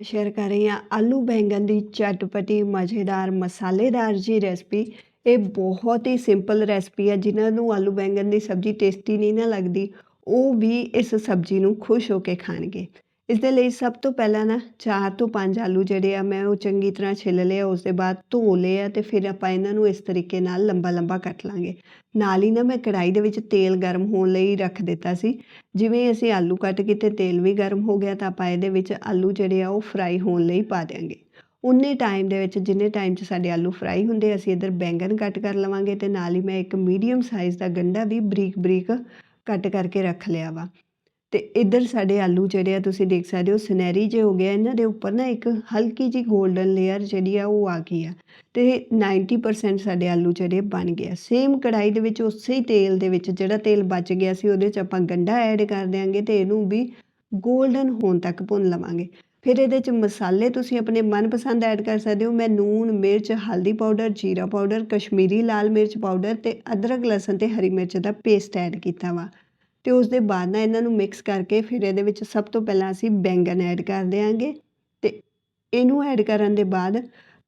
Share ਕਰ ਰਹੀ ਹਾਂ। ਆਲੂ ਬੈਂਗਨ ਦੀ ਚਟਪਟੀ, ਮਜ਼ੇਦਾਰ, ਮਸਾਲੇਦਾਰ ਜੀ ਰੈਸਪੀ ਇਹ ਬਹੁਤ ਹੀ ਸਿੰਪਲ ਰੈਸਪੀ ਹੈ। ਜਿਨ੍ਹਾਂ ਨੂੰ ਆਲੂ ਬੈਂਗਨ ਦੀ ਸਬਜ਼ੀ ਟੇਸਟੀ ਨਹੀਂ ਨਾ ਲੱਗਦੀ, ਉਹ ਵੀ ਇਸ ਸਬਜ਼ੀ ਨੂੰ ਖੁਸ਼ ਹੋ ਕੇ ਖਾਣਗੇ। ਇਸ ਦੇ ਲਈ ਸਭ ਤੋਂ ਪਹਿਲਾਂ ਨਾ ਚਾਰ ਤੋਂ ਪੰਜ ਆਲੂ ਜਿਹੜੇ ਆ ਮੈਂ ਉਹ ਚੰਗੀ ਤਰ੍ਹਾਂ ਛਿੱਲ ਲਿਆ ਉਸ ਦੇ ਬਾਅਦ ਧੋ ਲਏ ਆ ਤੇ ਫਿਰ ਆਪਾਂ ਇਹਨਾਂ ਨੂੰ ਇਸ ਤਰੀਕੇ ਨਾਲ ਲੰਬਾ ਲੰਬਾ ਕੱਟ ਲਾਂਗੇ। ਨਾਲ ਹੀ ਨਾ ਮੈਂ ਕੜਾਈ ਦੇ ਵਿੱਚ ਤੇਲ ਗਰਮ ਹੋਣ ਲਈ ਰੱਖ ਦਿੱਤਾ ਸੀ। ਜਿਵੇਂ ਅਸੀਂ ਆਲੂ ਕੱਟ ਕੀਤੇ ਤੇਲ ਵੀ ਗਰਮ ਹੋ ਗਿਆ ਤਾਂ ਆਪਾਂ ਇਹਦੇ ਵਿੱਚ ਆਲੂ ਜਿਹੜੇ ਆ ਉਹ ਫਰਾਈ ਹੋਣ ਲਈ ਪਾ ਦਿਆਂਗੇ। ਉਨੇ ਟਾਈਮ ਦੇ ਵਿੱਚ ਜਿੰਨੇ ਟਾਈਮ 'ਚ ਸਾਡੇ ਆਲੂ ਫਰਾਈ ਹੁੰਦੇ ਅਸੀਂ ਇੱਧਰ ਬੈਂਗਨ ਕੱਟ ਕਰ ਲਵਾਂਗੇ ਤੇ ਨਾਲ ਹੀ ਮੈਂ ਇੱਕ ਮੀਡੀਅਮ ਸਾਈਜ਼ ਦਾ ਗੰਢਾ ਵੀ ਬਰੀਕ ਬਰੀਕ ਕੱਟ ਕਰਕੇ ਰੱਖ ਲਿਆ ਵਾ। ਤੇ ਇੱਧਰ ਸਾਡੇ ਆਲੂ ਜਿਹੜੇ ਆ, ਤੁਸੀਂ ਦੇਖ ਸਕਦੇ ਹੋ, ਸੁਨਹਿਰੀ ਜੇ ਹੋ ਗਿਆ ਇਹਨਾਂ ਦੇ ਉੱਪਰ ਨਾ ਇੱਕ ਹਲਕੀ ਜੀ 골ਡਨ ਲੇਅਰ ਜਿਹੜੀ ਆ, ਉਹ ਆ ਗਈ ਆ। ਤੇ 90% ਸਾਡੇ ਆਲੂ ਜਿਹੜੇ ਬਣ ਗਏ ਸੇਮ ਕੜਾਈ ਦੇ ਵਿੱਚ ਉਸੇ ਹੀ ਤੇਲ ਦੇ ਵਿੱਚ ਜਿਹੜਾ ਤੇਲ ਬਚ ਗਿਆ ਸੀ, ਉਹਦੇ 'ਚ ਆਪਾਂ ਗੰਢਾ ਐਡ ਕਰ ਦਿਆਂਗੇ ਤੇ ਇਹਨੂੰ ਵੀ 골ਡਨ ਹੋਣ ਤੱਕ ਭੁੰਨ ਲਵਾਂਗੇ। ਫਿਰ ਇਹਦੇ 'ਚ ਮਸਾਲੇ ਤੁਸੀਂ ਆਪਣੇ ਮਨਪਸੰਦ ਐਡ ਕਰ ਸਕਦੇ ਹੋ। ਮੈਂ ਨੂਣ, ਮਿਰਚ, ਹਲਦੀ ਪਾਊਡਰ ਜੀਰਾ ਪਾਊਡਰ ਕਸ਼ਮੀਰੀ ਲਾਲ ਮਿਰਚ ਪਾਊਡਰ ਤੇ ਅਦਰਕ, ਲਸਣ ਤੇ ਹਰੀ ਮਿਰਚ ਦਾ ਪੇਸਟ ਐਡ ਕੀਤਾ ਵਾ। ਤੇ ਉਸ ਦੇ ਬਾਅਦ ਨਾ ਇਹਨਾਂ ਨੂੰ ਮਿਕਸ ਕਰਕੇ ਫਿਰ ਇਹਦੇ ਵਿੱਚ ਸਭ ਤੋਂ ਪਹਿਲਾਂ ਅਸੀਂ ਬੈਂਗਨ ਐਡ ਕਰ ਦਿਆਂਗੇ ਤੇ ਇਹਨੂੰ ਐਡ ਕਰਨ ਦੇ ਬਾਅਦ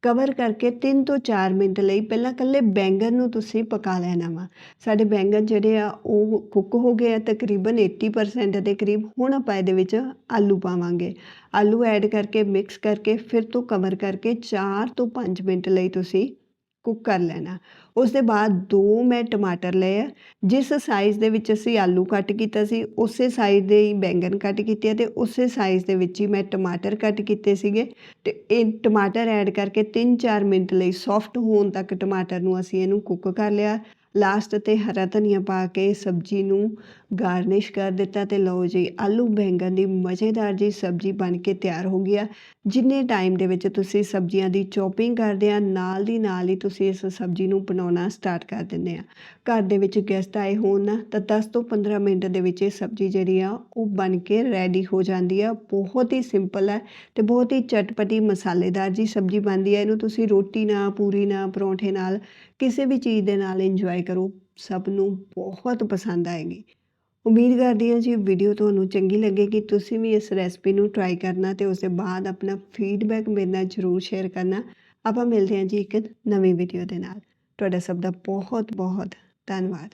ਕਵਰ ਕਰਕੇ 3 ਤੋਂ 4 ਮਿੰਟ ਲਈ ਪਹਿਲਾਂ ਕੱਲੇ ਬੈਂਗਨ ਨੂੰ ਤੁਸੀਂ ਪਕਾ ਲੈਣਾ ਵਾ। ਸਾਡੇ ਬੈਂਗਨ ਜਿਹੜੇ ਆ, ਉਹ ਕੁੱਕ ਹੋ ਗਏ ਆ, ਤਕਰੀਬਨ 80% ਦੇ ਕਰੀਬ। ਹੁਣ ਆਪਾਂ ਇਹਦੇ ਵਿੱਚ ਆਲੂ ਪਾਵਾਂਗੇ। ਆਲੂ ਐਡ ਕਰਕੇ ਮਿਕਸ ਕਰਕੇ ਫਿਰ ਤੋਂ ਕਵਰ ਕਰਕੇ 4 ਤੋਂ 5 ਮਿੰਟ ਲਈ ਤੁਸੀਂ ਕੁੱਕ ਕਰ ਲੈਣਾ। ਉਸ ਦੇ ਬਾਅਦ ਦੋ ਮੈਂ ਟਮਾਟਰ ਲਏ ਆ। ਜਿਸ ਸਾਈਜ਼ ਦੇ ਵਿੱਚ ਅਸੀਂ ਆਲੂ ਕੱਟ ਕੀਤਾ ਸੀ, ਉਸੇ ਸਾਈਜ਼ ਦੇ ਹੀ ਬੈਂਗਨ ਕੱਟ ਕੀਤੇ ਆ ਤੇ ਉਸੇ ਸਾਈਜ਼ ਦੇ ਵਿੱਚ ਹੀ ਮੈਂ ਟਮਾਟਰ ਕੱਟ ਕੀਤੇ ਸੀਗੇ। ਤੇ ਇਹ ਟਮਾਟਰ ਐਡ ਕਰਕੇ 3-4 ਮਿੰਟ ਲਈ ਸੌਫਟ ਹੋਣ ਤੱਕ ਟਮਾਟਰ ਨੂੰ ਅਸੀਂ ਇਹਨੂੰ ਕੁੱਕ ਕਰ ਲਿਆ। ਲਾਸਟ ਤੇ ਹਰਾ ਧਨੀਆ ਪਾ ਕੇ ਸਬਜ਼ੀ ਨੂੰ ਗਾਰਨਿਸ਼ ਕਰ ਦਿੱਤਾ ਤੇ ਲਓ ਜੀ, ਆਲੂ ਬੈਂਗਣ ਦੀ ਮਜ਼ੇਦਾਰ ਜੀ ਸਬਜ਼ੀ ਬਣ ਕੇ ਤਿਆਰ ਹੋ ਗਈ ਆ। ਜਿੰਨੇ ਟਾਈਮ ਦੇ ਵਿੱਚ ਤੁਸੀਂ ਸਬਜ਼ੀਆਂ ਦੀ ਚੌਪਿੰਗ ਕਰਦੇ ਆ, ਨਾਲ ਦੀ ਨਾਲ ਹੀ ਤੁਸੀਂ ਇਸ ਸਬਜ਼ੀ ਨੂੰ ਬਣਾਉਣਾ ਸਟਾਰਟ ਕਰ ਦਿੰਦੇ ਆ। ਘਰ ਦੇ ਵਿੱਚ ਗੈਸਟ ਆਏ ਹੋਣ ਨਾ, ਤਾਂ 10 ਤੋਂ 15 ਮਿੰਟ ਦੇ ਵਿੱਚ ਇਹ ਸਬਜ਼ੀ ਜਿਹੜੀ ਆ, ਉਹ ਬਣ ਕੇ ਰੈਡੀ ਹੋ ਜਾਂਦੀ ਆ। ਬਹੁਤ ਹੀ ਸਿੰਪਲ ਹੈ ਤੇ ਬਹੁਤ ਹੀ ਚਟਪਟੀ, ਮਸਾਲੇਦਾਰ ਜੀ ਸਬਜ਼ੀ ਬਣਦੀ ਹੈ ਇਹਨੂੰ ਤੁਸੀਂ ਰੋਟੀ ਨਾਲ, ਪੂਰੀ ਨਾਲ, ਪਰੌਂਠੇ ਨਾਲ, ਕਿਸੇ ਵੀ ਚੀਜ਼ ਦੇ ਨਾਲ ਇੰਜੋਏ ਕਰੋ, ਸਭ ਨੂੰ ਬਹੁਤ ਪਸੰਦ ਆਏਗੀ। ਉਮੀਦ ਕਰਦੀ ਹਾਂ ਜੀ ਵੀਡੀਓ ਤੁਹਾਨੂੰ ਚੰਗੀ ਲੱਗੇਗੀ। ਤੁਸੀਂ ਵੀ ਇਸ ਰੈਸਪੀ ਨੂੰ ਟਰਾਈ ਕਰਨਾ ਤੇ ਉਸ ਤੋਂ ਬਾਅਦ ਆਪਣਾ ਫੀਡਬੈਕ ਮੇਰੇ ਨਾਲ ਜ਼ਰੂਰ ਸ਼ੇਅਰ ਕਰਨਾ। ਆਪਾਂ ਮਿਲਦੇ ਹਾਂ ਜੀ ਇੱਕ ਨਵੀਂ ਵੀਡੀਓ ਦੇ ਨਾਲ। ਤੁਹਾਡਾ ਸਭ ਦਾ ਬਹੁਤ ਬਹੁਤ ਧੰਨਵਾਦ।